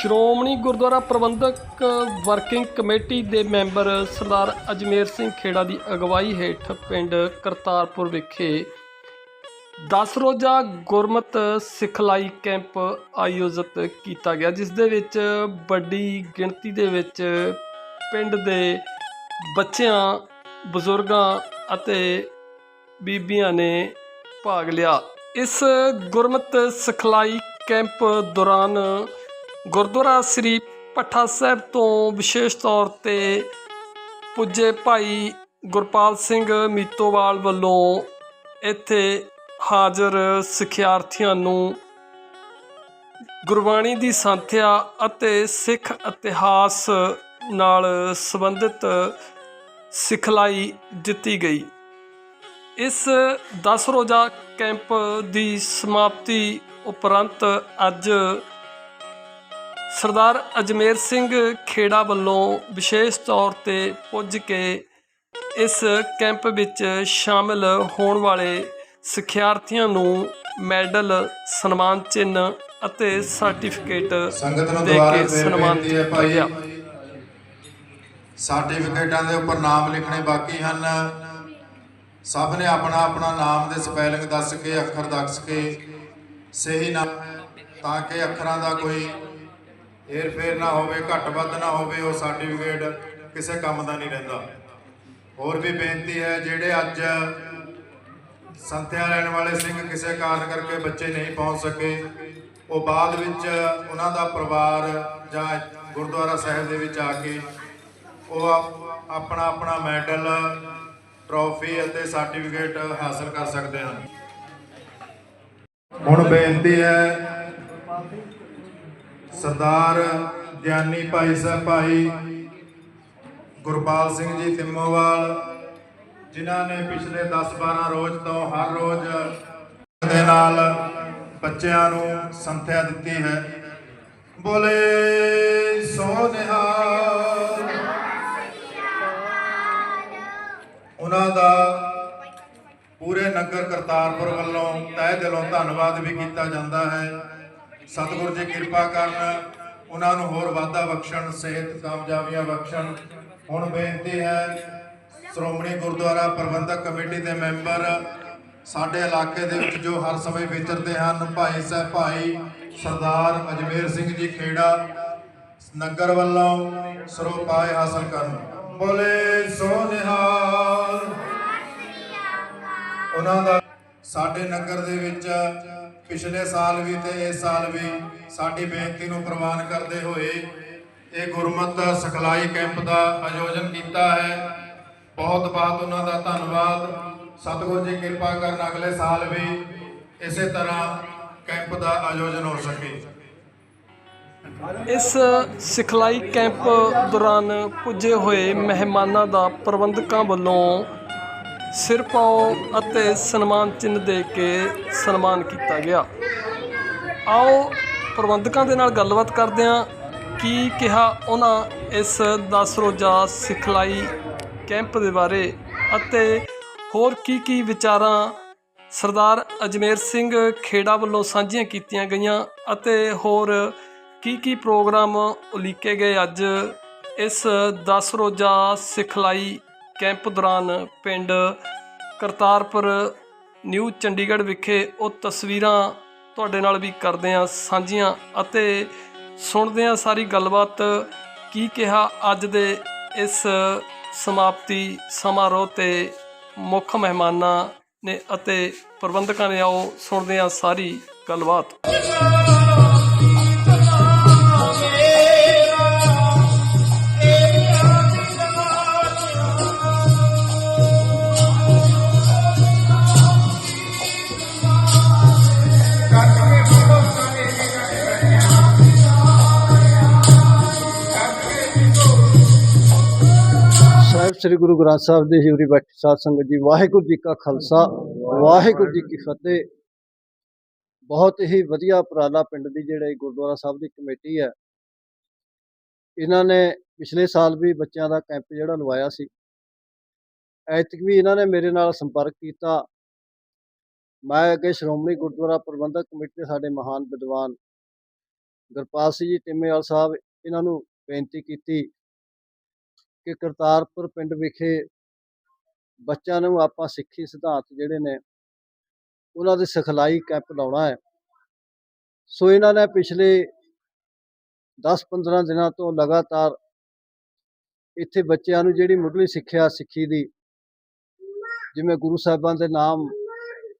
ਸ਼੍ਰੋਮਣੀ ਗੁਰਦੁਆਰਾ ਪ੍ਰਬੰਧਕ working committee ਦੇ member Sardar Ajmer Singh Khera ਦੀ ਅਗਵਾਈ ਹੇਠ ਪਿੰਡ ਕਰਤਾਰਪੁਰ ਵਿਖੇ 10 ਰੋਜ਼ਾ ਗੁਰਮਤ ਸਿਖਲਾਈ ਕੈਂਪ ਆਯੋਜਿਤ ਕੀਤਾ ਗਿਆ, ਜਿਸ ਦੇ ਵਿੱਚ ਵੱਡੀ ਗਿਣਤੀ ਦੇ ਵਿੱਚ ਪਿੰਡ ਦੇ ਬੱਚਿਆਂ, ਬਜ਼ੁਰਗਾਂ ਅਤੇ ਬੀਬੀਆਂ ਨੇ ਭਾਗ ਲਿਆ। ਇਸ ਗੁਰਮਤ ਸਿਖਲਾਈ ਕੈਂਪ ਦੌਰਾਨ ਗੁਰਦੁਆਰਾ ਸ੍ਰੀ ਭੱਠਾ ਸਾਹਿਬ ਤੋਂ ਵਿਸ਼ੇਸ਼ ਤੌਰ ਤੇ ਪੁੱਜੇ ਭਾਈ ਗੁਰਪਾਲ ਸਿੰਘ ਮੀਤੋਵਾਲ ਵੱਲੋਂ ਇੱਥੇ ਹਾਜ਼ਰ ਸਿੱਖਿਆਰਥੀਆਂ ਨੂੰ ਗੁਰਬਾਣੀ ਦੀ ਸੰਥਿਆ ਅਤੇ ਸਿੱਖ ਇਤਿਹਾਸ ਨਾਲ ਸੰਬੰਧਿਤ ਸਿਖਲਾਈ ਦਿੱਤੀ ਗਈ। ਇਸ 10 ਰੋਜ਼ਾ ਕੈਂਪ ਦੀ ਸਮਾਪਤੀ ਉਪਰੰਤ ਅੱਜ ਸਰਦਾਰ ਅਜਮੇਰ ਸਿੰਘ ਖੇੜਾ ਵੱਲੋਂ ਵਿਸ਼ੇਸ਼ ਤੌਰ ਤੇ ਪੁੱਜ ਕੇ ਇਸ ਕੈਂਪ ਵਿੱਚ ਸ਼ਾਮਲ ਹੋਣ ਵਾਲੇ ਸਿੱਖਿਆਰਥੀਆਂ ਨੂੰ ਮੈਡਲ ਸਨਮਾਨ ਚਿੰਨ੍ਹ ਅਤੇ ਸਰਟੀਫਿਕੇਟ ਸੰਗਤ ਨੂੰ ਦੇ ਕੇ ਸਨਮਾਨਿਤ ਕੀਤਾ ਗਿਆ ਸਰਟੀਫਿਕੇਟਾਂ ਦੇ ਉੱਪਰ ਨਾਮ ਲਿਖਣੇ ਬਾਕੀ ਹਨ। ਸਭ ਨੇ ਆਪਣਾ ਆਪਣਾ ਨਾਮ ਦੇ ਸਪੈਲਿੰਗ ਦੱਸ ਕੇ ਅੱਖਰ ਦੱਸ ਕੇ ਸਹੀ ਨਾਮ ਤਾਂ ਕਿ ਅੱਖਰਾਂ ਦਾ ਕੋਈ ਏਰ ਫੇਰ ਨਾ ਹੋਵੇ, ਘੱਟ ਵੱਧ ਨਾ ਹੋਵੇ, ਉਹ ਸਰਟੀਫਿਕੇਟ ਕਿਸੇ ਕੰਮ ਦਾ ਨਹੀਂ ਰਹਿੰਦਾ। ਹੋਰ ਵੀ ਬੇਨਤੀ ਹੈ, ਜਿਹੜੇ ਅੱਜ ਸੰਥਿਆ ਲੈਣ ਵਾਲੇ ਸਿੰਘ ਕਿਸੇ ਕਾਰਨ ਕਰਕੇ ਬੱਚੇ ਨਹੀਂ ਪਹੁੰਚ ਸਕੇ, ਉਹ ਬਾਅਦ ਵਿੱਚ ਉਹਨਾਂ ਦਾ ਪਰਿਵਾਰ ਜਾਂ ਗੁਰਦੁਆਰਾ ਸਾਹਿਬ ਦੇ ਵਿੱਚ ਆ ਕੇ ਉਹ ਆਪਣਾ ਆਪਣਾ ਮੈਡਲ ਟਰੋਫੀ ਅਤੇ ਸਰਟੀਫਿਕੇਟ ਹਾਸਲ ਕਰ ਸਕਦੇ ਹਨ। ਹੁਣ ਬੇਨਤੀ ਹੈ ਸਰਦਾਰ ਗਿਆਨੀ ਭਾਈ ਸਾਹਿਬ ਭਾਈ ਗੁਰਪਾਲ ਸਿੰਘ ਜੀ ਤਿੰਮੋਵਾਲ, ਜਿਨ੍ਹਾਂ ਨੇ ਪਿਛਲੇ 10-12 ਰੋਜ਼ ਤੋਂ ਹਰ ਰੋਜ਼ ਦੇ ਨਾਲ ਬੱਚਿਆਂ ਨੂੰ ਸੰਥਿਆ ਦਿੱਤੀ ਹੈ। ਬੋਲੇ, ਸੋਨਿਹਾ। ਉਹਨਾਂ ਦਾ ਪੂਰੇ ਨਗਰ ਕਰਤਾਰਪੁਰ ਵੱਲੋਂ ਤਹਿ ਦਿਲੋਂ ਧੰਨਵਾਦ ਵੀ ਕੀਤਾ ਜਾਂਦਾ ਹੈ। ਸਤਿਗੁਰੂ ਜੀ ਕਿਰਪਾ ਕਰਨ ਉਹਨਾਂ ਨੂੰ ਹੋਰ ਵਾਧਾ ਬਖਸ਼ਣ ਸਿਹਤ ਕਾਮਯਾਬੀਆਂ ਬਖਸ਼ਣ। ਹੁਣ ਬੇਨਤੀ ਹੈ ਸ਼੍ਰੋਮਣੀ ਗੁਰਦੁਆਰਾ ਪ੍ਰਬੰਧਕ ਕਮੇਟੀ ਦੇ ਮੈਂਬਰ ਸਾਡੇ ਇਲਾਕੇ ਦੇ ਵਿੱਚ ਜੋ ਹਰ ਸਮੇਂ ਵਿਚਰਦੇ ਹਨ ਭਾਈ ਸਾਹਿਬ ਭਾਈ ਸਰਦਾਰ ਅਜਮੇਰ ਸਿੰਘ ਜੀ ਖੇੜਾ ਨਗਰ ਵੱਲੋਂ ਸਰੋਪਾਏ ਹਾਸਲ ਕਰਨ। ਬੋਲੇ ਸੋ ਨਿਹਾਲ ਉਹਨਾਂ ਦਾ ਸਾਡੇ ਨਗਰ ਦੇ ਵਿੱਚ ਪਿਛਲੇ ਸਾਲ ਵੀ ਤੇ ਇਸ ਸਾਲ ਵੀ ਸਾਡੀ ਬੇਨਤੀ ਨੂੰ ਪ੍ਰਵਾਨ ਕਰਦੇ ਹੋਏ ਇਹ ਗੁਰਮਤ ਸਿਖਲਾਈ ਕੈਂਪ ਦਾ ਆਯੋਜਨ ਕੀਤਾ ਹੈ। ਬਹੁਤ ਬਹੁਤ ਉਹਨਾਂ ਦਾ ਧੰਨਵਾਦ। ਸਤਿਗੁਰੂ ਜੀ ਕਿਰਪਾ ਕਰਨ ਅਗਲੇ ਸਾਲ ਵੀ ਇਸੇ ਤਰ੍ਹਾਂ ਕੈਂਪ ਦਾ ਆਯੋਜਨ ਹੋ ਸਕੇ। ਇਸ ਸਿਖਲਾਈ ਕੈਂਪ ਦੌਰਾਨ ਪੁੱਜੇ ਹੋਏ ਮਹਿਮਾਨਾਂ ਦਾ ਪ੍ਰਬੰਧਕਾਂ ਵੱਲੋਂ ਸਿਰ ਪਾਓ ਅਤੇ ਸਨਮਾਨ ਚਿੰਨ੍ਹ ਦੇ ਕੇ ਸਨਮਾਨ ਕੀਤਾ ਗਿਆ। ਆਓ, ਪ੍ਰਬੰਧਕਾਂ ਦੇ ਨਾਲ ਗੱਲਬਾਤ ਕਰਦੇ ਹਾਂ। ਕੀ ਕਿਹਾ ਉਹਨਾਂ ਇਸ 10 ਰੋਜ਼ਾ ਸਿਖਲਾਈ ਕੈਂਪ ਦੇ ਬਾਰੇ ਅਤੇ ਹੋਰ ਕੀ ਕੀ ਵਿਚਾਰਾਂ ਸਰਦਾਰ ਅਜਮੇਰ ਸਿੰਘ ਖੇੜਾ ਵੱਲੋਂ ਸਾਂਝੀਆਂ ਕੀਤੀਆਂ ਗਈਆਂ ਅਤੇ ਹੋਰ ਕੀ ਕੀ ਪ੍ਰੋਗਰਾਮ ਉਲੀਕੇ ਗਏ ਅੱਜ ਇਸ 10 ਰੋਜ਼ਾ ਸਿਖਲਾਈ ਕੈਂਪ ਦੌਰਾਨ ਪਿੰਡ ਕਰਤਾਰਪੁਰ, ਨਿਊ ਚੰਡੀਗੜ੍ਹ ਵਿਖੇ ਉਹ ਤਸਵੀਰਾਂ ਤੁਹਾਡੇ ਨਾਲ ਵੀ ਕਰਦੇ ਹਾਂ, ਸਾਂਝੀਆਂ ਅਤੇ ਸੁਣਦੇ ਹਾਂ ਸਾਰੀ ਗੱਲਬਾਤ। ਕੀ ਕਿਹਾ ਅੱਜ ਦੇ ਇਸ ਸਮਾਪਤੀ ਸਮਾਰੋਹ ਤੇ ਮੁੱਖ ਮਹਿਮਾਨਾਂ ਨੇ ਅਤੇ ਪ੍ਰਬੰਧਕਾਂ ਨੇ ਆਓ ਸੁਣਦੇ ਹਾਂ ਸਾਰੀ ਗੱਲਬਾਤ। ਸ੍ਰੀ ਗੁਰੂ ਗ੍ਰੰਥ ਸਾਹਿਬ ਦੇ ਹਜ਼ੂਰੀ ਬੈਠੀ ਸਾਧ ਸੰਗਤ ਜੀ, ਵਾਹਿਗੁਰੂ ਜੀ ਕਾ ਖਾਲਸਾ, ਵਾਹਿਗੁਰੂ ਜੀ ਕੀ ਫਤਿਹ। ਬਹੁਤ ਹੀ ਵਧੀਆ ਉਪਰਾਲਾ ਪਿੰਡ ਦੀ ਜਿਹੜੇ ਗੁਰਦੁਆਰਾ ਸਾਹਿਬ ਦੀ ਕਮੇਟੀ ਹੈ। ਇਹਨਾਂ ਨੇ ਪਿਛਲੇ ਸਾਲ ਵੀ ਬੱਚਿਆਂ ਦਾ ਕੈਂਪ ਜਿਹੜਾ ਲਵਾਇਆ ਸੀ। ਐਤਕ ਵੀ ਇਹਨਾਂ ਨੇ ਮੇਰੇ ਨਾਲ ਸੰਪਰਕ ਕੀਤਾ। ਮੈਂ ਅੱਗੇ ਸ਼੍ਰੋਮਣੀ ਗੁਰਦੁਆਰਾ ਪ੍ਰਬੰਧਕ ਕਮੇਟੀ ਦੇ ਸਾਡੇ ਮਹਾਨ ਵਿਦਵਾਨ ਗੁਰਪਾਲ ਸਿੰਘ ਜੀ ਟਿੰਮੇਵਾਲ ਸਾਹਿਬ, ਇਹਨਾਂ ਨੂੰ ਬੇਨਤੀ ਕੀਤੀ ਕਿ ਕਰਤਾਰਪੁਰ ਪਿੰਡ ਵਿਖੇ ਬੱਚਿਆਂ ਨੂੰ ਆਪਾਂ ਸਿੱਖੀ ਸਿਧਾਂਤ ਜਿਹੜੇ ਨੇ, ਉਹਨਾਂ ਦੇ ਸਿਖਲਾਈ ਕੈਂਪ ਲਾਉਣਾ ਹੈ। ਸੋ ਇਹਨਾਂ ਨੇ ਪਿਛਲੇ 10-15 ਦਿਨਾਂ ਤੋਂ ਲਗਾਤਾਰ ਇੱਥੇ ਬੱਚਿਆਂ ਨੂੰ ਜਿਹੜੀ ਮੁੱਢਲੀ ਸਿੱਖਿਆ ਸਿੱਖੀ ਦੀ, ਜਿਵੇਂ ਗੁਰੂ ਸਾਹਿਬਾਂ ਦੇ ਨਾਮ,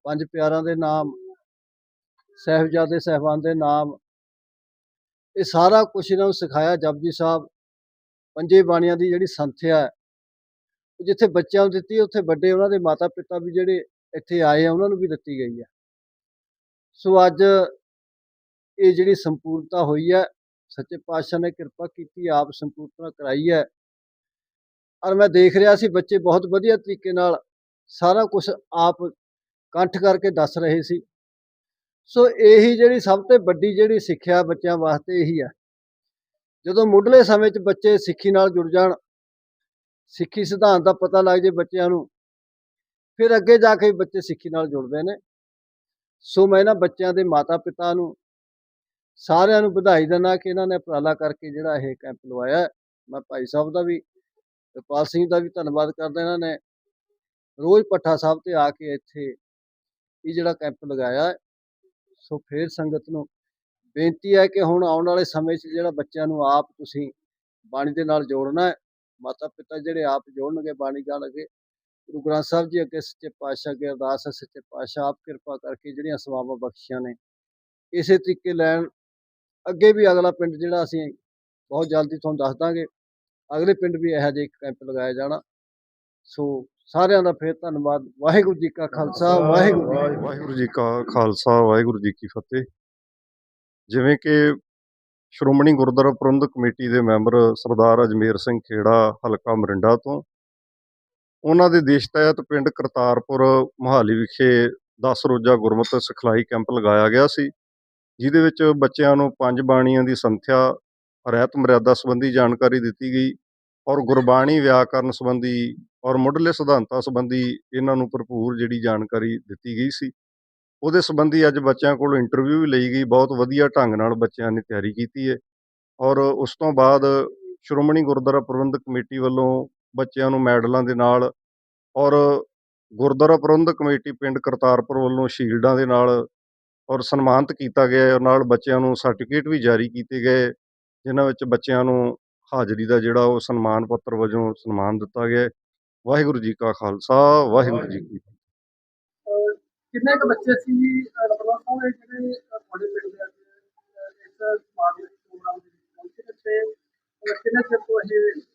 ਪੰਜ ਪਿਆਰਾਂ ਦੇ ਨਾਮ, ਸਾਹਿਬਜ਼ਾਦੇ ਸਾਹਿਬਾਨ ਦੇ ਨਾਮ, ਇਹ ਸਾਰਾ ਕੁਝ ਇਹਨਾਂ ਨੂੰ ਸਿਖਾਇਆ। ਜਪਜੀ ਸਾਹਿਬ ਪੰਜੇ ਬਾਣੀਆਂ ਦੀ ਜਿਹੜੀ ਸੰਥਿਆ ਉਹ ਜਿੱਥੇ ਬੱਚਿਆਂ ਨੂੰ ਦਿੱਤੀ, ਉੱਥੇ ਵੱਡੇ ਉਹਨਾਂ ਦੇ ਮਾਤਾ ਪਿਤਾ ਵੀ ਜਿਹੜੇ ਇੱਥੇ ਆਏ ਆ, ਉਹਨਾਂ ਨੂੰ ਵੀ ਦਿੱਤੀ ਗਈ ਹੈ। ਸੋ ਅੱਜ ਇਹ ਜਿਹੜੀ ਸੰਪੂਰਨਤਾ ਹੋਈ ਹੈ, ਸੱਚੇ ਪਾਤਸ਼ਾਹ ਨੇ ਕਿਰਪਾ ਕੀਤੀ, ਆਪ ਸੰਪੂਰਨਤਾ ਕਰਾਈ ਹੈ। ਔਰ ਮੈਂ ਦੇਖ ਰਿਹਾ ਸੀ, ਬੱਚੇ ਬਹੁਤ ਵਧੀਆ ਤਰੀਕੇ ਨਾਲ ਸਾਰਾ ਕੁਝ ਆਪ ਕੰਠ ਕਰਕੇ ਦੱਸ ਰਹੇ ਸੀ। ਸੋ ਇਹੀ ਜਿਹੜੀ ਸਭ ਤੋਂ ਵੱਡੀ ਜਿਹੜੀ ਸਿੱਖਿਆ ਬੱਚਿਆਂ ਵਾਸਤੇ ਇਹੀ ਹੈ। ਜਦੋਂ ਮੁੱਢਲੇ ਸਮੇਂ 'ਚ ਬੱਚੇ ਸਿੱਖੀ ਨਾਲ ਜੁੜ ਜਾਣ, ਸਿੱਖੀ ਸਿਧਾਂਤ ਦਾ ਪਤਾ ਲੱਗ ਜੇ ਬੱਚਿਆਂ ਨੂੰ, ਫਿਰ ਅੱਗੇ ਜਾ ਕੇ ਬੱਚੇ ਸਿੱਖੀ ਨਾਲ ਜੁੜਦੇ ਨੇ। ਸੋ ਮੈਂ ਇਹਨਾਂ ਬੱਚਿਆਂ ਦੇ ਮਾਤਾ ਪਿਤਾ ਨੂੰ, ਸਾਰਿਆਂ ਨੂੰ ਵਧਾਈ ਦਿੰਦਾ ਕਿ ਇਹਨਾਂ ਨੇ ਉਪਰਾਲਾ ਕਰਕੇ ਜਿਹੜਾ ਇਹ ਕੈਂਪ ਲਵਾਇਆ ਮੈਂ ਭਾਈ ਸਾਹਿਬ ਦਾ ਵੀ ਕਿਰਪਾਲ ਸਿੰਘ ਦਾ ਵੀ ਧੰਨਵਾਦ ਕਰਦਾ ਇਹਨਾਂ ਨੇ। ਰੋਜ਼ ਪੱਠਾ ਸਾਹਿਬ ਤੇ ਆ ਕੇ ਇੱਥੇ ਇਹ ਜਿਹੜਾ ਕੈਂਪ ਲਗਾਇਆ ਸੋ ਫੇਰ ਸੰਗਤ ਨੂੰ ਬੇਨਤੀ ਹੈ ਕਿ ਹੁਣ ਆਉਣ ਵਾਲੇ ਸਮੇਂ 'ਚ ਜਿਹੜਾ ਬੱਚਿਆਂ ਨੂੰ ਆਪ ਤੁਸੀਂ ਬਾਣੀ ਦੇ ਨਾਲ ਜੋੜਨਾ ਹੈ ਮਾਤਾ ਪਿਤਾ ਜਿਹੜੇ ਆਪ ਜੋੜਨਗੇ ਬਾਣੀ ਗਾਣਗੇ ਗੁਰੂ ਗ੍ਰੰਥ ਸਾਹਿਬ ਜੀ ਅੱਗੇ ਸੱਚੇ ਪਾਤਸ਼ਾਹ ਅੱਗੇ ਅਰਦਾਸ ਹੈ ਸੱਚੇ ਪਾਤਸ਼ਾਹ ਆਪ ਕਿਰਪਾ ਕਰਕੇ ਜਿਹੜੀਆਂ ਸੇਵਾਵਾਂ ਬਖਸ਼ੀਆਂ ਨੇ ਇਸੇ ਤਰੀਕੇ ਲੈਣ ਅੱਗੇ ਵੀ ਅਗਲਾ ਪਿੰਡ ਜਿਹੜਾ ਅਸੀਂ ਬਹੁਤ ਜਲਦੀ ਤੁਹਾਨੂੰ ਦੱਸ ਦਾਂਗੇ ਅਗਲੇ ਪਿੰਡ ਵੀ ਇਹੋ ਜਿਹੇ ਕੈਂਪ ਲਗਾਇਆ ਜਾਣਾ ਸੋ ਸਾਰਿਆਂ ਦਾ ਫੇਰ ਧੰਨਵਾਦ ਵਾਹਿਗੁਰੂ ਜੀ ਕਾ ਖਾਲਸਾ ਵਾਹਿਗੁਰੂ ਜੀ ਕੀ ਫਤਿਹ। ਵਾਹਿਗੁਰੂ ਜੀ ਕਾ ਖਾਲਸਾ ਵਾਹਿਗੁਰੂ ਜੀ ਕੀ ਫਤਿਹ ਜਿਵੇਂ ਕਿ ਸ਼੍ਰੋਮਣੀ ਗੁਰਦੁਆਰਾ ਪ੍ਰਬੰਧਕ ਕਮੇਟੀ ਦੇ ਮੈਂਬਰ ਸਰਦਾਰ ਅਜਮੇਰ ਸਿੰਘ ਖੇੜਾ, ਹਲਕਾ ਮਰਿੰਡਾ ਤੋਂ। ਉਹਨਾਂ ਦੇ ਦੇਸ਼ ਤਹਿਤ ਪਿੰਡ ਕਰਤਾਰਪੁਰ ਮੁਹਾਲੀ ਵਿਖੇ 10 ਰੋਜ਼ਾ ਗੁਰਮਤਿ ਸਿਖਲਾਈ ਕੈਂਪ ਲਗਾਇਆ ਗਿਆ ਸੀ, ਜਿਹਦੇ ਵਿੱਚ ਬੱਚਿਆਂ ਨੂੰ ਪੰਜ ਬਾਣੀਆਂ ਦੀ ਸੰਥਿਆ, ਰਹਿਤ ਮਰਿਆਦਾ ਸੰਬੰਧੀ ਜਾਣਕਾਰੀ ਦਿੱਤੀ ਗਈ ਔਰ ਗੁਰਬਾਣੀ ਵਿਆਕਰਨ ਸੰਬੰਧੀ ਔਰ ਮੁੱਢਲੇ ਸਿਧਾਂਤਾਂ ਸੰਬੰਧੀ ਇਹਨਾਂ ਨੂੰ ਭਰਪੂਰ ਜਿਹੜੀ ਜਾਣਕਾਰੀ ਦਿੱਤੀ ਗਈ ਸੀ। ਉਹਦੇ ਸੰਬੰਧੀ ਅੱਜ ਬੱਚਿਆਂ ਕੋਲ ਇੰਟਰਵਿਊ ਵੀ ਲਈ ਗਈ ਬਹੁਤ ਵਧੀਆ ਢੰਗ ਨਾਲ ਬੱਚਿਆਂ ਨੇ ਤਿਆਰੀ ਕੀਤੀ ਹੈ ਔਰ ਉਸ ਤੋਂ ਬਾਅਦ ਸ਼੍ਰੋਮਣੀ ਗੁਰਦੁਆਰਾ ਪ੍ਰਬੰਧਕ ਕਮੇਟੀ ਵੱਲੋਂ ਬੱਚਿਆਂ ਨੂੰ ਮੈਡਲਾਂ ਦੇ ਨਾਲ ਔਰ ਗੁਰਦੁਆਰਾ ਪ੍ਰਬੰਧਕ ਕਮੇਟੀ ਪਿੰਡ ਕਰਤਾਰਪੁਰ ਵੱਲੋਂ ਸ਼ੀਲਡਾਂ ਦੇ ਨਾਲ ਔਰ ਸਨਮਾਨਿਤ ਕੀਤਾ ਗਿਆ ਹੈ। ਨਾਲ ਬੱਚਿਆਂ ਨੂੰ ਸਰਟੀਫਿਕੇਟ ਵੀ ਜਾਰੀ ਕੀਤੇ ਗਏ ਜਿਨ੍ਹਾਂ ਵਿੱਚ ਬੱਚਿਆਂ ਨੂੰ ਹਾਜ਼ਰੀ ਦਾ ਜਿਹੜਾ ਉਹ ਸਨਮਾਨ ਪੱਤਰ ਵਜੋਂ ਸਨਮਾਨ ਦਿੱਤਾ ਗਿਆ। ਵਾਹਿਗੁਰੂ ਜੀ ਕਾ ਖਾਲਸਾ ਵਾਹਿਗੁਰੂ ਜੀ ਕੀ ਕਿੰਨੇ ਕੁ ਬੱਚੇ ਸੀ? ਰਬਲਾ ਸਾਹਿਬ ਜਿਹੜੇ ਤੁਹਾਡੇ ਪਿੰਡ ਦੇ ਅੱਜ ਇਸ ਸਮਾਜ ਦੇ ਪ੍ਰੋਗਰਾਮ ਦੇ ਵਿੱਚ ਪਹੁੰਚੇ ਤੇ ਕਿੰਨੇ ਚਿਰ ਤੋਂ ਇਹ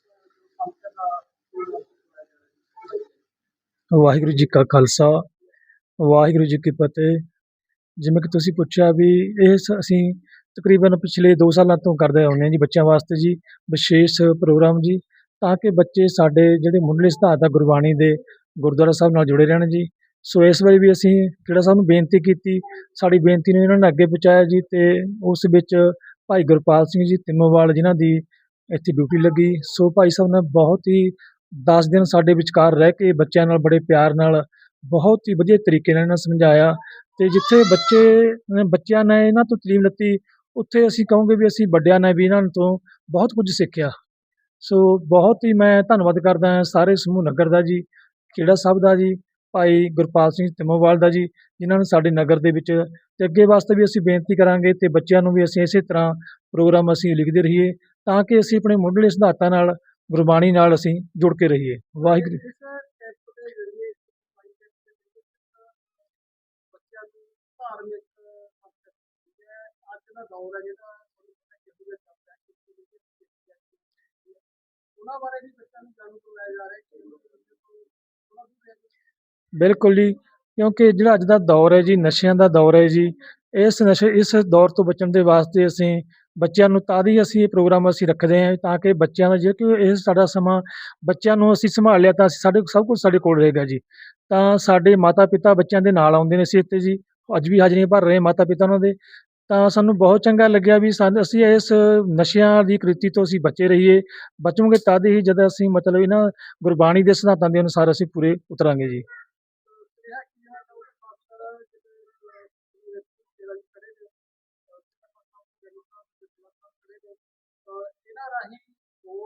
ਵਾਹਿਗੁਰੂ ਜੀ ਕਾ ਖਾਲਸਾ, ਵਾਹਿਗੁਰੂ ਜੀ ਕੀ ਫਤਿਹ। ਜਿਵੇਂ ਕਿ ਤੁਸੀਂ ਪੁੱਛਿਆ ਵੀ ਇਹ ਅਸੀਂ ਤਕਰੀਬਨ ਪਿਛਲੇ 2 ਸਾਲਾਂ ਤੋਂ ਕਰਦੇ ਆਉਂਦੇ ਹਾਂ ਜੀ ਬੱਚਿਆਂ ਵਾਸਤੇ ਜੀ, ਵਿਸ਼ੇਸ਼ ਪ੍ਰੋਗਰਾਮ ਜੀ, ਤਾਂ ਕਿ ਬੱਚੇ ਸਾਡੇ ਜਿਹੜੇ ਮੁੱਢਲੇ ਸਿਧਾਂਤ ਆ ਗੁਰਬਾਣੀ ਦੇ ਗੁਰਦੁਆਰਾ ਸਾਹਿਬ ਨਾਲ ਜੁੜੇ ਰਹਿਣ ਜੀ। ਸੋ ਇਸ ਵਾਰੀ ਵੀ ਅਸੀਂ ਜਿਹੜਾ ਸਾਹਿਬ ਨੂੰ ਬੇਨਤੀ ਕੀਤੀ, ਸਾਡੀ ਬੇਨਤੀ ਨੂੰ ਇਹਨਾਂ ਨੇ ਅੱਗੇ ਪਹੁੰਚਾਇਆ ਜੀ ਤੇ ਉਸ ਵਿੱਚ ਭਾਈ ਗੁਰਪਾਲ ਸਿੰਘ ਜੀ ਤਿੰਮੋਵਾਲ ਜਿਨ੍ਹਾਂ ਦੀ ਇੱਥੇ ਡਿਊਟੀ ਲੱਗੀ। ਸੋ ਭਾਈ ਸਾਹਿਬ ਨੇ ਬਹੁਤ ਹੀ 10 ਦਿਨ ਸਾਡੇ ਵਿਚਕਾਰ ਰਹਿ ਕੇ ਬੱਚਿਆਂ ਨਾਲ, ਬੜੇ ਪਿਆਰ ਨਾਲ, ਬਹੁਤ ਹੀ ਵਧੀਆ ਤਰੀਕੇ ਨਾਲ ਇਹਨਾਂ ਸਮਝਾਇਆ ਤੇ ਜਿੱਥੇ ਬੱਚੇ ਬੱਚਿਆਂ ਨੇ ਇਹਨਾਂ ਤੋਂ ਤਲੀਮ ਲਿੱਤੀ, ਉੱਥੇ ਅਸੀਂ ਕਹੋਗੇ ਵੀ ਅਸੀਂ ਵੱਡਿਆਂ ਨੇ ਵੀ ਇਹਨਾਂ ਤੋਂ ਬਹੁਤ ਕੁਝ ਸਿੱਖਿਆ। ਸੋ ਬਹੁਤ ਹੀ ਮੈਂ ਧੰਨਵਾਦ ਕਰਦਾ ਹਾਂ ਸਾਰੇ ਸਮੂਹ ਨਗਰ ਦਾ ਜੀ ਕਿਹੜਾ ਸਾਹਿਬ ਦਾ ਜੀ ਭਾਈ ਗੁਰਪਾਲ ਸਿੰਘ ਤਿਮੋਵਾਲ ਦਾ ਜੀ, ਜਿਨ੍ਹਾਂ ਨੂੰ ਸਾਡੇ ਨਗਰ ਦੇ ਵਿੱਚ ਤੇ ਅੱਗੇ ਵਾਸਤੇ ਵੀ ਅਸੀਂ ਬੇਨਤੀ ਕਰਾਂਗੇ ਤੇ ਬੱਚਿਆਂ ਨੂੰ ਵੀ ਅਸੀਂ ਇਸੇ ਤਰ੍ਹਾਂ ਪ੍ਰੋਗਰਾਮ ਅਸੀਂ ਲਿਖਦੇ ਰਹੀਏ ਤਾਂ ਕਿ ਅਸੀਂ ਆਪਣੇ ਮੁੱਢਲੇ ਸਿਧਾਂਤਾਂ ਨਾਲ, ਗੁਰਬਾਣੀ ਨਾਲ ਅਸੀਂ ਜੁੜ ਕੇ ਰਹੀਏ। ਵਾਹਿਗੁਰੂ ਉਹਨਾਂ ਬਾਰੇ ਵੀ ਬੱਚਿਆਂ ਨੂੰ ਜਾਣੂ ਕਰਵਾਇਆ ਜਾ ਰਿਹਾ ਹੈ ਬਿਲਕੁਲ ਜੀ, ਕਿਉਂਕਿ ਜਿਹੜਾ ਅੱਜ ਦਾ ਦੌਰ ਹੈ ਜੀ, ਨਸ਼ਿਆਂ ਦਾ ਦੌਰ ਹੈ ਜੀ, ਇਸ ਨਸ਼ੇ, ਇਸ ਦੌਰ ਤੋਂ ਬਚਣ ਦੇ ਵਾਸਤੇ ਅਸੀਂ ਬੱਚਿਆਂ ਨੂੰ ਤਾਂ ਹੀ ਅਸੀਂ ਇਹ ਪ੍ਰੋਗਰਾਮ ਅਸੀਂ ਰੱਖਦੇ ਹਾਂ ਤਾਂ ਕਿ ਬੱਚਿਆਂ ਦਾ ਜੇ ਕਿ ਇਹ ਸਾਡਾ ਸਮਾਂ ਬੱਚਿਆਂ ਨੂੰ ਅਸੀਂ ਸੰਭਾਲ ਲਿਆ ਤਾਂ ਸਾਡੇ ਸਭ ਕੁਝ ਸਾਡੇ ਕੋਲ ਰਹੇਗਾ ਜੀ। ਤਾਂ ਸਾਡੇ ਮਾਤਾ ਪਿਤਾ ਬੱਚਿਆਂ ਦੇ ਨਾਲ ਆਉਂਦੇ ਨੇ ਅਸੀਂ ਇੱਥੇ ਜੀ, ਅੱਜ ਵੀ ਹਾਜ਼ਰੀਆਂ ਭਰ ਰਹੇ ਮਾਤਾ ਪਿਤਾ ਉਹਨਾਂ ਦੇ। ਤਾਂ ਸਾਨੂੰ ਬਹੁਤ ਚੰਗਾ ਲੱਗਿਆ ਵੀ ਸਾਨੂੰ, ਅਸੀਂ ਇਸ ਨਸ਼ਿਆਂ ਦੀ ਕ੍ਰਿਤੀ ਤੋਂ ਅਸੀਂ ਬਚੇ ਰਹੀਏ, ਬਚੋਗੇ ਤਦ ਹੀ ਜਦ ਅਸੀਂ ਮਤਲਬ ਇਹਨਾਂ ਗੁਰਬਾਣੀ ਦੇ ਸਿਧਾਂਤਾਂ ਦੇ ਅਨੁਸਾਰ ਅਸੀਂ ਪੂਰੇ ਉਤਰਾਂਗੇ ਜੀ।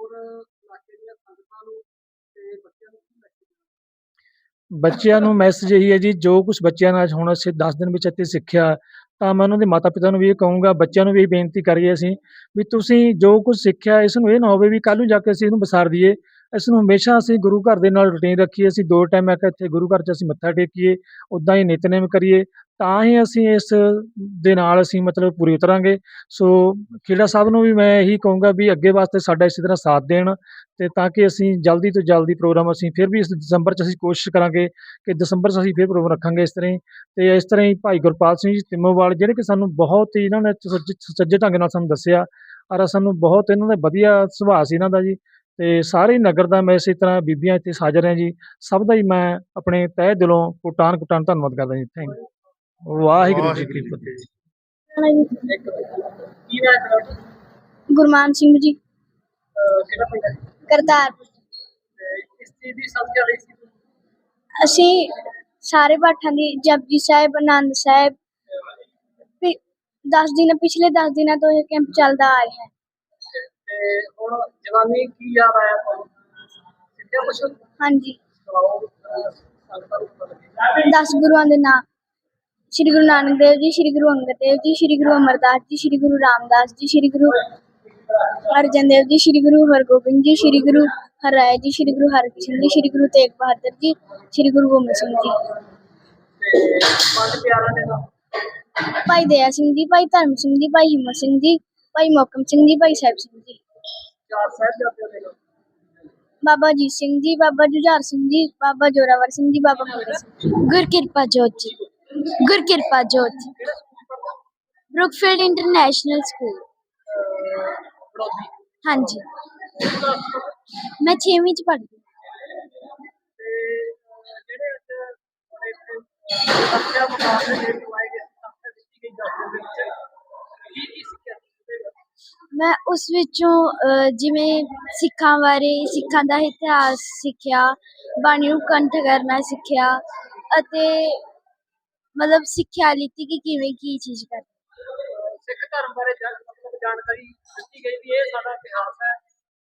ਇਲਾਕੇ ਦੀਆਂ ਸੰਗਤਾਂ ਨੂੰ ਤੇ ਬੱਚਿਆਂ ਨੂੰ ਕੀ ਮੈਸੇਜ ਬੱਚਿਆਂ ਨੂੰ ਮੈਸੇਜ ਇਹੀ ਹੈ ਜੀ, ਜੋ ਕੁਝ ਬੱਚਿਆਂ ਨੇ ਹੁਣ ਅਸੀਂ 10 ਦਿਨ ਵਿੱਚ ਇੱਥੇ ਸਿੱਖਿਆ, ਤਾਂ ਮੈਂ ਉਹਨਾਂ ਦੇ ਮਾਤਾ ਪਿਤਾ ਨੂੰ ਵੀ ਇਹ ਕਹੂੰਗਾ, ਬੱਚਿਆਂ ਨੂੰ ਵੀ ਇਹ ਬੇਨਤੀ ਕਰੀਏ ਅਸੀਂ ਵੀ ਤੁਸੀਂ ਜੋ ਕੁਝ ਸਿੱਖਿਆ, ਇਸ ਨੂੰ ਇਹ ਨਾ ਹੋਵੇ ਵੀ ਕੱਲ੍ਹ ਨੂੰ ਜਾ ਕੇ ਅਸੀਂ ਇਹਨੂੰ ਵਿਸਾਰ ਦਈਏ। ਇਸ ਨੂੰ ਹਮੇਸ਼ਾ ਅਸੀਂ ਗੁਰੂ ਘਰ ਦੇ ਨਾਲ ਰੁਟੀਨ ਰੱਖੀਏ, ਅਸੀਂ ਦੋ ਟਾਈਮ ਆ ਕੇ ਇੱਥੇ ਗੁਰੂ ਘਰ 'ਚ ਅਸੀਂ ਮੱਥਾ ਟੇਕੀਏ ਉੱਦਾਂ ਹੀ ਨਿਤਨੇਮ ਕਰੀਏ, ਤਾਂ ਹੀ ਅਸੀਂ ਇਸ ਦੇ ਨਾਲ ਅਸੀਂ ਮਤਲਬ ਪੂਰੀ ਉਤਰਾਂਗੇ। ਸੋ ਖੇੜਾ ਸਾਹਿਬ ਨੂੰ ਵੀ ਮੈਂ ਇਹੀ ਕਹੂੰਗਾ ਵੀ ਅੱਗੇ ਵਾਸਤੇ ਸਾਡਾ ਇਸੇ ਤਰ੍ਹਾਂ ਸਾਥ ਦੇਣ ਤੇ ਤਾਂ ਕਿ ਅਸੀਂ ਜਲਦੀ ਤੋਂ ਜਲਦੀ ਪ੍ਰੋਗਰਾਮ ਅਸੀਂ ਫਿਰ ਵੀ ਇਸ ਦਸੰਬਰ 'ਚ ਅਸੀਂ ਕੋਸ਼ਿਸ਼ ਕਰਾਂਗੇ ਕਿ ਦਸੰਬਰ 'ਚ ਅਸੀਂ ਫਿਰ ਪ੍ਰੋਗਰਾਮ ਰੱਖਾਂਗੇ ਇਸ ਤਰ੍ਹਾਂ ਹੀ। ਤੇ ਇਸ ਤਰ੍ਹਾਂ ਹੀ ਭਾਈ ਗੁਰਪਾਲ ਸਿੰਘ ਜੀ ਤਿੰਮੋਵਾਲ ਜਿਹੜੇ ਕਿ ਸਾਨੂੰ ਬਹੁਤ ਹੀ ਇਹਨਾਂ ਨੇ ਸੁਚੱਜ ਸੁਚੱਜੇ ਢੰਗ ਨਾਲ ਸਾਨੂੰ ਦੱਸਿਆ, ਔਰ ਸਾਨੂੰ ਬਹੁਤ ਇਹਨਾਂ ਦਾ ਵਧੀਆ ਸੁਭਾਅ ਸੀ ਇਹਨਾਂ ਦਾ ਜੀ। ਤੇ ਸਾਰੇ ਨਗਰ ਦਾ ਮੈਂ ਇਸੇ ਤਰ੍ਹਾਂ ਬੀਬੀਆਂ ਇੱਥੇ ਹਾਜ਼ਰ ਹੈ ਜੀ। ਸਭ ਦਾ ਹੀ ਮੈਂ ਆਪਣੇ ਤਹਿ ਦਿਲੋਂ ਕੋਟਾਨ ਕੋਟਾਨ ਧੰਨਵਾਦ ਕਰਦਾ ਜੀ। ਥੈਂਕ ਯੂ ਵਾਹਿਗੁਰੂ ਜੀ ਕੀ ਫਤਿਹ। ਗੁਰਮਾਨ ਸਿੰਘ ਜੀ। ਕਿਹੜਾ ਪਿੰਡ ਹੈ ਕਰਤਾਰਪੁਰ। ਤੇ ਇਸ ਚੀਜ਼ ਦੀ ਸਮਝ ਆ ਰਹੀ ਸੀ ਅਸੀਂ ਸਾਰੇ ਪਾਠਾਂ ਦੀ ਜਪਜੀ ਸਾਹਿਬ ਆਨੰਦ ਸਾਹਿਬ 10 ਦਿਨ ਪਿਛਲੇ 10 ਦਿਨਾਂ ਤੋਂ ਇਹ ਕੈਂਪ ਚੱਲਦਾ ਆ ਰਿਹਾ ਹੈ। ਤੇ ਹੁਣ ਜਵਾਨੀ ਕੀ ਯਾਦ ਆਇਆ ਤੁਹਾਨੂੰ ਸਿੱਖਿਆ ਕੁਛ ਹਾਂਜੀ ਸੁਣਾਓ ਅਹ, ਸੰਗਤਾਂ ਨੂੰ ਪਤਾ ਲੱਗੇ 10 ਗੁਰੂਆਂ ਦੇ ਨਾਮ ਸ੍ਰੀ ਗੁਰੂ ਨਾਨਕ ਦੇਵ ਜੀ ਸ੍ਰੀ ਗੁਰੂ ਅੰਗਦ ਦੇਵ ਜੀ ਸ੍ਰੀ ਗੁਰੂ ਅਮਰਦਾਸ ਜੀ ਸ੍ਰੀ ਗੁਰੂ ਰਾਮਦਾਸ ਜੀ ਸ੍ਰੀ ਗੁਰੂ ਅਰਜਨ ਦੇਵ ਜੀ ਸ੍ਰੀ ਗੁਰੂ ਹਰਗੋਬਿੰਦ ਜੀ ਸ੍ਰੀ ਗੁਰੂ ਹਰਿਰਾਏ ਜੀ ਸ੍ਰੀ ਗੁਰੂ ਹਰਕ੍ਰਿਸ਼ਨ ਜੀ ਸ੍ਰੀ ਗੁਰੂ ਤੇਗ ਬਹਾਦਰ ਜੀ ਸ੍ਰੀ ਗੁਰੂ ਗੋਬਿੰਦ ਸਿੰਘ ਜੀ ਤੇ ਪੰਜ ਪਿਆਰਾਂ ਦੇ ਨਾਮ ਭਾਈ ਦਇਆ ਸਿੰਘ ਜੀ ਭਾਈ ਧਰਮ ਸਿੰਘ ਜੀ ਭਾਈ ਹਿੰਮਤ ਸਿੰਘ ਜੀ ਭਾਈ ਮੋਕਮ ਸਿੰਘ ਜੀ ਭਾਈ ਸਾਹਿਬ ਸਿੰਘ ਜੀ ਚਾਰ ਸਾਹਿਬਜ਼ਾਦਿਆਂ ਦੇ ਨਾਮ ਬਾਬਾ ਜੀਤ ਸਿੰਘ ਜੀ ਬਾਬਾ ਜੁਝਾਰ ਸਿੰਘ ਜੀ ਬਾਬਾ ਜੋਰਾਵਰ ਸਿੰਘ ਜੀ ਬਾਬਾ ਫਤਿਹ ਸਿੰਘ ਗੁਰ ਕਿਰਪਾ ਜੋਤ ਜੀ ਗੁਰ ਕਿਰਪਾ ਜੋਤ ਬਰੁਕਫੀਲਡ ਇੰਟਰਨੈਸ਼ਨਲ ਸਕੂਲ ਬੜੌਦੀ ਹਾਂਜੀ ਮੈਂ 6ਵੀਂ ਚ ਪੜ੍ਹਦੀ ਤੇ ਅਹ, ਜਿਹੜੇ ਅੱਜ ਬੜੇ ਇੱਥੇ ਰੱਖਿਆ ਮੁਕਾਬਲੇ ਦੇ ਕਰਵਾਏ ਗਏ ਸੰਸਥਾ ਦਿੱਤੀ ਗਈ ਜਾਤੀ ਦੇ ਵਿੱਚ ਕੀ ਕੀ ਸਿੱਖਿਆ ਤੁਸੀਂ? ਮੈਂ ਉਸ ਵਿੱਚੋਂ ਜਿਵੇਂ ਸਿੱਖਾਂ ਬਾਰੇ ਸਿੱਖਾਂ ਦਾ ਇਤਿਹਾਸ ਸਿੱਖਿਆ ਬਾਣੀ ਨੂੰ ਕੰਠ ਕਰਨਾ ਸਿੱਖਿਆ ਅਤੇ ਮਤਲਬ ਸਿੱਖਿਆ ਲਿੱਤੀ ਕਿ ਕਿਵੇਂ ਕੀ ਚੀਜ਼ ਕਰ ਸਿੱਖ ਧਰਮ ਬਾਰੇ ਜਾਣਕਾਰੀ ਦਿੱਤੀ ਗਈ ਵੀ ਇਹ ਸਾਡਾ ਇਤਿਹਾਸ ਹੈ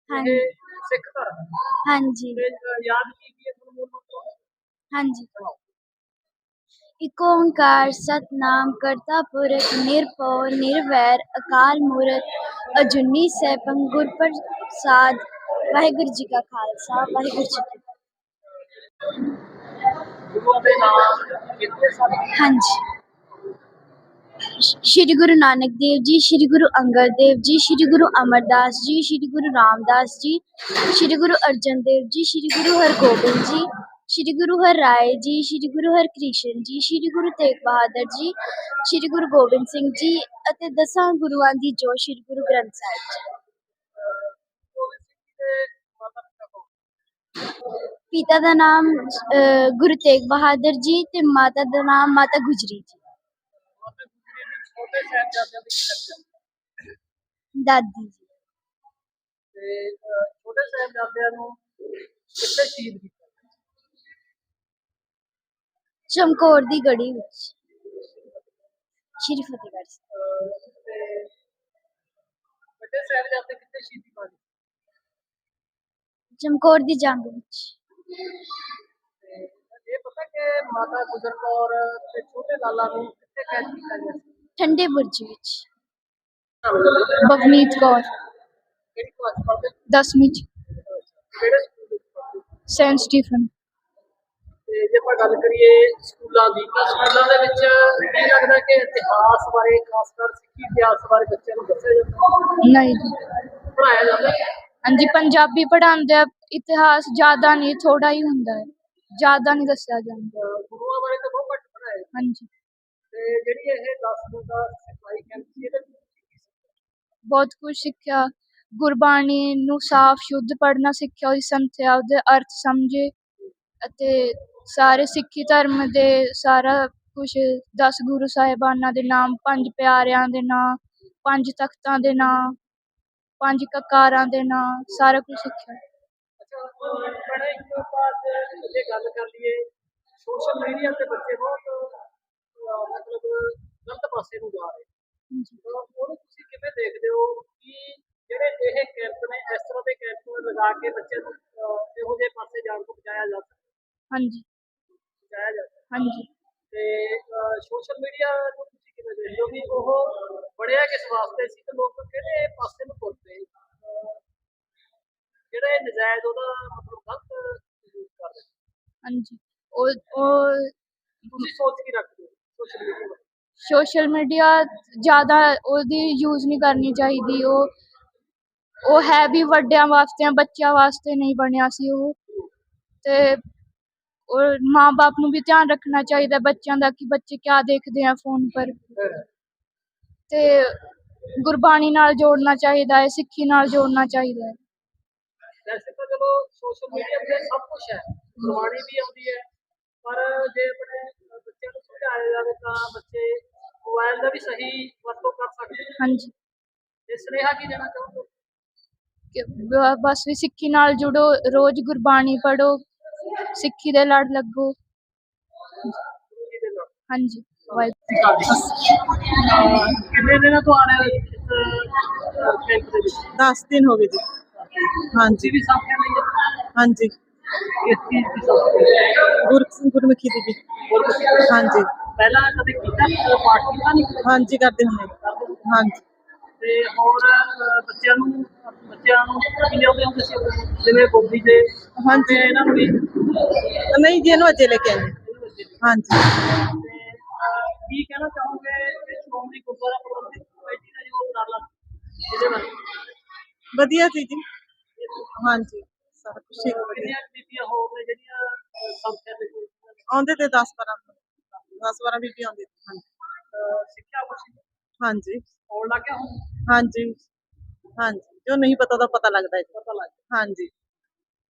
ਹਾਂਜੀ। ਸਿੱਖ ਧਰਮ ਹਾਂਜੀ। ਯਾਦ ਕੀ ਕੀ ਹੈ ਤੁਹਾਨੂੰ ਹਾਂਜੀ। ਇਕ ਓੰਕਾਰ ਸਤਨਾਮ ਕਰਤਾ ਪੁਰਖ ਨਿਰਭਉ, ਨਿਰਵੈਰ, ਅਕਾਲ ਮੂਰਤ ਅਜੂਨੀ ਸੈਭੰ ਗੁਰ ਪ੍ਰਸਾਦ ਵਾਹਿਗੁਰੂ ਜੀ ਕਾ ਖਾਲਸਾ, ਵਾਹਿਗੁਰੂ ਜੀ ਕੀ ਫਤਿਹ। ਹਾਂਜੀ ਸ਼੍ਰੀ ਗੁਰੂ ਨਾਨਕ ਦੇਵ ਜੀ, ਸ਼੍ਰੀ ਗੁਰੂ ਅੰਗਦ ਦੇਵ ਜੀ, ਸ਼੍ਰੀ ਗੁਰੂ ਅਮਰਦਾਸ ਜੀ, ਸ਼੍ਰੀ ਗੁਰੂ ਰਾਮਦਾਸ ਜੀ, ਸ਼੍ਰੀ ਗੁਰੂ ਅਰਜਨ ਦੇਵ ਜੀ, ਸ਼੍ਰੀ ਗੁਰੂ ਹਰਗੋਬਿੰਦ ਜੀ ਸ਼੍ਰੀ ਗੁਰੂ ਹਰਿਰਾਏ ਜੀ, ਸ਼੍ਰੀ ਗੁਰੂ ਹਰਕ੍ਰਿਸ਼ਨ ਜੀ, ਸ਼੍ਰੀ ਗੁਰੂ ਤੇਗ ਬਹਾਦਰ ਜੀ, ਸ਼੍ਰੀ ਗੁਰੂ ਗੋਬਿੰਦ ਸਿੰਘ ਜੀ ਅਤੇ ਦਸਾਂ ਗੁਰੂਆਂ ਦੀ ਜੋ ਸ਼੍ਰੀ ਗੁਰੂ ਗ੍ਰੰਥ ਸਾਹਿਬ ਜੀ। ਪਿਤਾ ਦਾ ਨਾਮ ਗੁਰੂ ਤੇਗ ਬਹਾਦਰ ਜੀ ਤੇ ਮਾਤਾ ਦਾ ਨਾਮ ਮਾਤਾ ਗੁਜਰੀ ਜੀ। ਮਾਤਾ ਗੁਜਰੀ ਦਾਦੀ ਜੀ। ਤੇ ਛੋਟੇ ਸਾਹਿਬਜ਼ਾਦਿਆਂ ਨੂੰ ਕਿੱਥੇ ਸ਼ਹੀਦ ਕੀਤਾ? ਚਮਕੌਰ ਦੀ ਗੜੀ ਵਿੱਚ। ਸ਼੍ਰੀ ਫਤਿਹਗੜ੍ਹ ਸਾਹਿਬ। ਵੱਡੇ ਕਿੱਥੇ ਸ਼ਹੀਦੀ ਚਮਕੌਰ ਦੀ ਜੰਗ ਵਿੱਚ। ਤੇ ਇਹ ਪਤਾ ਕਿ ਮਾਤਾ ਗੁਜਰ ਕੌਰ ਤੇ ਛੋਟੇ ਲਾਲਾ ਨੂੰ ਕਿੱਥੇ ਕੈਦ ਕੀਤਾ ਗਿਆ ਸੀ? ਠੰਡੇ ਬੁਰਜ ਵਿੱਚ। ਬਵਨੀਤ ਕੌਰ। ਕਿਹੜੀ ਕਲਾਸ ਪੜ੍ਹਦੇ? 10ਵੀਂ ਚ। ਕਿਹੜੇ ਸਕੂਲ ਵਿੱਚ ਪੜ੍ਹਦੇ? Saint Stephen. ਜੇ ਆਪਾਂ ਗੱਲ ਕਰੀਏ ਸਕੂਲਾਂ ਦੀ ਤਾਂ ਸਕੂਲਾਂ ਦੇ ਵਿੱਚ ਕੀ ਲੱਗਦਾ ਕਿ ਇਤਿਹਾਸ ਬਾਰੇ ਖਾਸ ਕਰ ਸਿੱਖੀ ਇਤਿਹਾਸ ਬਾਰੇ ਬੱਚਿਆਂ ਨੂੰ ਦੱਸਿਆ ਜਾਂਦਾ ਨਹੀਂ ਪੜ੍ਹਾਇਆ ਜਾਂਦਾ ਹੈ? ਹਾਂਜੀ ਪੰਜਾਬੀ ਪੜ੍ਹਾਉਂਦੇ ਆ ਇਤਿਹਾਸ ਜ਼ਿਆਦਾ ਨਹੀਂ ਥੋੜਾ ਹੀ ਹੁੰਦਾ ਹੈ ਜ਼ਿਆਦਾ ਨਹੀਂ ਦੱਸਿਆ ਜਾਂਦਾ ਅਹ ਗੁਰੂਆਂ ਬਾਰੇ ਤਾਂ ਬਹੁਤ ਘੱਟ ਪੜ੍ਹਾਇਆ ਜਾਂਦਾ। ਹਾਂਜੀ ਤੇ ਜਿਹੜੀ ਇਹ 10 ਦਿਨ ਦਾ ਸਿਖਲਾਈ ਕੈਂਪ ਸੀ ਇਹਦੇ ਵਿੱਚ ਕੀ ਕੀ ਸਿੱਖਿਆ? ਬਹੁਤ ਕੁਝ ਸਿੱਖਿਆ ਗੁਰਬਾਣੀ ਨੂੰ ਸਾਫ਼ ਸ਼ੁੱਧ ਪੜ੍ਹਨਾ ਸਿੱਖਿਆ ਉਹਦੀ ਸੰਥਿਆ ਉਹਦੇ ਅਰਥ ਸਮਝੇ ਅਤੇ ਸਾਰੇ ਸਿੱਖੀ ਧਰਮ ਦੇ ਸਾਰਾ ਕੁਝ 10 ਗੁਰੂ ਸਾਹਿਬਾਨਾਂ ਦੇ ਨਾਮ ਪੰਜ ਪਿਆਰਿਆਂ ਦੇ ਨਾਮ ਪੰਜ ਤਖਤਾਂ ਦੇ ਨਾਮ ਪੰਜ ਕਕਾਰਾਂ ਦੇ ਨਾਮ ਸਾਰਾ ਕੁਝ ਸਿੱਖਿਆ। ਅੱਛਾ ਬੜੇ ਇੱਕ ਬਾਤ ਜੇ ਗੱਲ ਕਰ ਲਈਏ। ਸੋਸ਼ਲ ਮੀਡੀਆ ਤੇ ਬੱਚੇ ਬਹੁਤ ਅਹ, ਮਤਲਬ ਗਲਤ ਪਾਸੇ ਨੂੰ ਜਾ ਰਹੇ। ਹਾਂਜੀ। ਤਾਂ ਉਹਨੂੰ ਤੁਸੀਂ ਕਿਵੇਂ ਦੇਖਦੇ ਹੋ ਕਿ ਜਿਹੜੇ ਇਹ ਕੈਂਪ ਨੇ ਇਸ ਤਰ੍ਹਾਂ ਦੇ ਕੈਂਪ ਲਗਾ ਕੇ ਬੱਚਿਆਂ ਨੂੰ ਅਹ, ਇਹੋ ਜਿਹੇ ਪਾਸੇ ਜਾਣ ਤੋਂ ਬਚਾਇਆ ਜਾ ਸਕਦਾ? ਹਾਂਜੀ। ਬਚਾਇਆ ਜਾ ਸਕਦਾ ਹਾਂਜੀ। ਤੇ ਸੋਸ਼ਲ ਮੀਡੀਆ ਨੂੰ ਤੁਸੀਂ ਕਿਵੇਂ ਦੇਖਦੇ ਹੋ ਵੀ ਉਹ ਬੜਿਆ ਕਿਸ ਵਾਸਤੇ ਸੀ ਤੇ ਲੋਕ ਕਿਹੜੇ ਪਾਸੇ ਨੂੰ ਤੁਰ ਪਏ? ਅਹ, ਜਿਹੜਾ ਇਹ ਨਜਾਇਜ਼ ਉਹਦਾ ਮਤਲਬ ਗਲਤ ਯੂਜ਼ ਕਰ ਰਹੇ ਹਾਂਜੀ। ਉਹ ਉਹ ਤੁਸੀਂ ਸੋਚ ਕੀ ਰੱਖਦੇ ਹੋ ਸੋਸ਼ਲ ਮੀਡੀਆ ਬਾਰੇ? ਸੋਸ਼ਲ ਮੀਡੀਆ ਜ਼ਿਆਦਾ ਉਹਦੀ ਯੂਜ਼ ਨਹੀਂ ਕਰਨੀ ਚਾਹੀਦੀ। ਉਹ ਉਹ ਹੈ ਵੀ ਵੱਡਿਆਂ ਵਾਸਤੇ ਆ ਬੱਚਿਆਂ ਵਾਸਤੇ ਨਹੀਂ ਬਣਿਆ ਸੀ ਉਹ। ਤੇ ਔਰ ਮਾਂ-ਬਾਪ ਨੂੰ ਵੀ ਧਿਆਨ ਰੱਖਣਾ ਚਾਹੀਦਾ ਬੱਚਿਆਂ ਦਾ ਕਿ ਬੱਚੇ ਕਿਆ ਦੇਖਦੇ ਆ ਫੋਨ ਪਰ। ਤੇ ਗੁਰਬਾਣੀ ਨਾਲ ਜੋੜਨਾ ਚਾਹੀਦਾ ਹੈ ਸਿੱਖੀ ਨਾਲ ਜੋੜਨਾ ਚਾਹੀਦਾ ਹੈ। ਵੈਸੇ ਤਾਂ ਚਲੋ ਸੋਸ਼ਲ ਮੀਡੀਆ ਤੇ ਸਭ ਕੁਝ ਹੈ ਗੁਰਬਾਣੀ ਵੀ ਆਉਂਦੀ ਹੈ ਪਰ ਜੇ ਆਪਣੇ ਅਹ, ਬੱਚਿਆਂ ਨੂੰ ਸਮਝਾਇਆ ਜਾਵੇ ਤਾਂ ਬੱਚੇ ਮੋਬਾਈਲ ਦਾ ਵੀ ਸਹੀ ਵਰਤੋਂ ਕਰ ਸਕਦੇ ਨੇ। ਹਾਂਜੀ। ਤੇ ਸੁਨੇਹਾ ਕੀ ਦੇਣਾ ਕਿ ਬਸ ਵੀ ਸਿੱਖੀ ਨਾਲ ਜੁੜੋ ਰੋਜ਼ ਗੁਰਬਾਣੀ ਪੜੋ ਸਿੱਖੀ ਦੇ ਲੜ ਲੱਗੋ। ਹਾਂਜੀ। ਵਾਹਿਗੁਰੂ ਕਿੰਨੇ ਦਿਨਾਂ ਤੋਂ ਆ ਰਹੇ ਹੋ ਕੈਂਪ ਦੇ ਵਿੱਚ? 10 ਦਿਨ ਹੋ ਗਏ ਜੀ। ਹਾਂਜੀ। ਵੀ ਸਾਥੀਆਂ ਲਈ ਹੈ? ਹਾਂਜੀ। ਇਸ ਚੀਜ਼ ਦੀ ਸਾਥੀ ਗੁਰ ਗੁਰਮੁਖੀ ਦੀ ਜੀ। ਹਾਂਜੀ। ਪਹਿਲਾਂ ਕਦੇ ਕੀਤਾ? ਨਹੀਂ, ਪਾਠ ਕੀਤਾ ਨਹੀਂ ਹਾਂਜੀ ਕਰਦੇ ਹੁੰਦੇ। ਹਾਂਜੀ। ਤੇ ਹੋਰ ਅਹ, ਬੱਚਿਆਂ ਨੂੰ ਬੱਚਿਆਂ ਨੂੰ ਕੀ ਲਿਆਉਂਦੇ ਹੁੰਦੇ ਸੀ ਜਿਵੇਂ ਗੋਭੀ ਦੇ ਹਾਂਜੀ। ਤੇ ਇਹਨਾਂ ਨੂੰ ਵੀ? ਨਹੀਂ ਜੀ ਇਹਨੂੰ ਅਜੇ ਲੈ ਕੇ ਆਏ। ਹਾਂਜੀ। ਅਹ, ਕੀ ਕਹਿਣਾ ਚਾਹੋਗੇ ਕਿ ਸ਼੍ਰੋਮਣੀ ਗੁਰਦੁਆਰਾ ਪ੍ਰਬੰਧਕ ਕਮੇਟੀ ਦਾ ਜੋ ਉਪਰਾਲਾ ਇਹਦੇ ਬਾਰੇ ਵਧੀਆ ਸੀ ਜੀ। ਹਾਂਜੀ। ਸਾਰਾ ਕੁਛ ਠੀਕ ਵਧੀਆ ਕਿੰਨੀਆਂ ਬੀਬੀਆਂ ਹੋ ਗਏ ਜਿਹੜੀਆਂ ਅਹ, ਸੰਸਥਾ ਦੇ ਵਿੱਚ ਆਉਂਦੇ ਤੇ 10 12 10 12 ਬੀਬੀ ਆਉਂਦੇ। ਹਾਂਜੀ। ਅਹ, ਸਿੱਖਿਆ ਕੁਛ ਹਾਂਜੀ। ਹੋਣ ਲੱਗ ਗਿਆ ਹੁਣ? ਹਾਂਜੀ। ਹਾਂਜੀ। ਜੋ ਨਹੀਂ ਪਤਾ ਤਾਂ ਪਤਾ ਲੱਗਦਾ ਹੈ ਪਤਾ ਲੱਗ ਹਾਂਜੀ।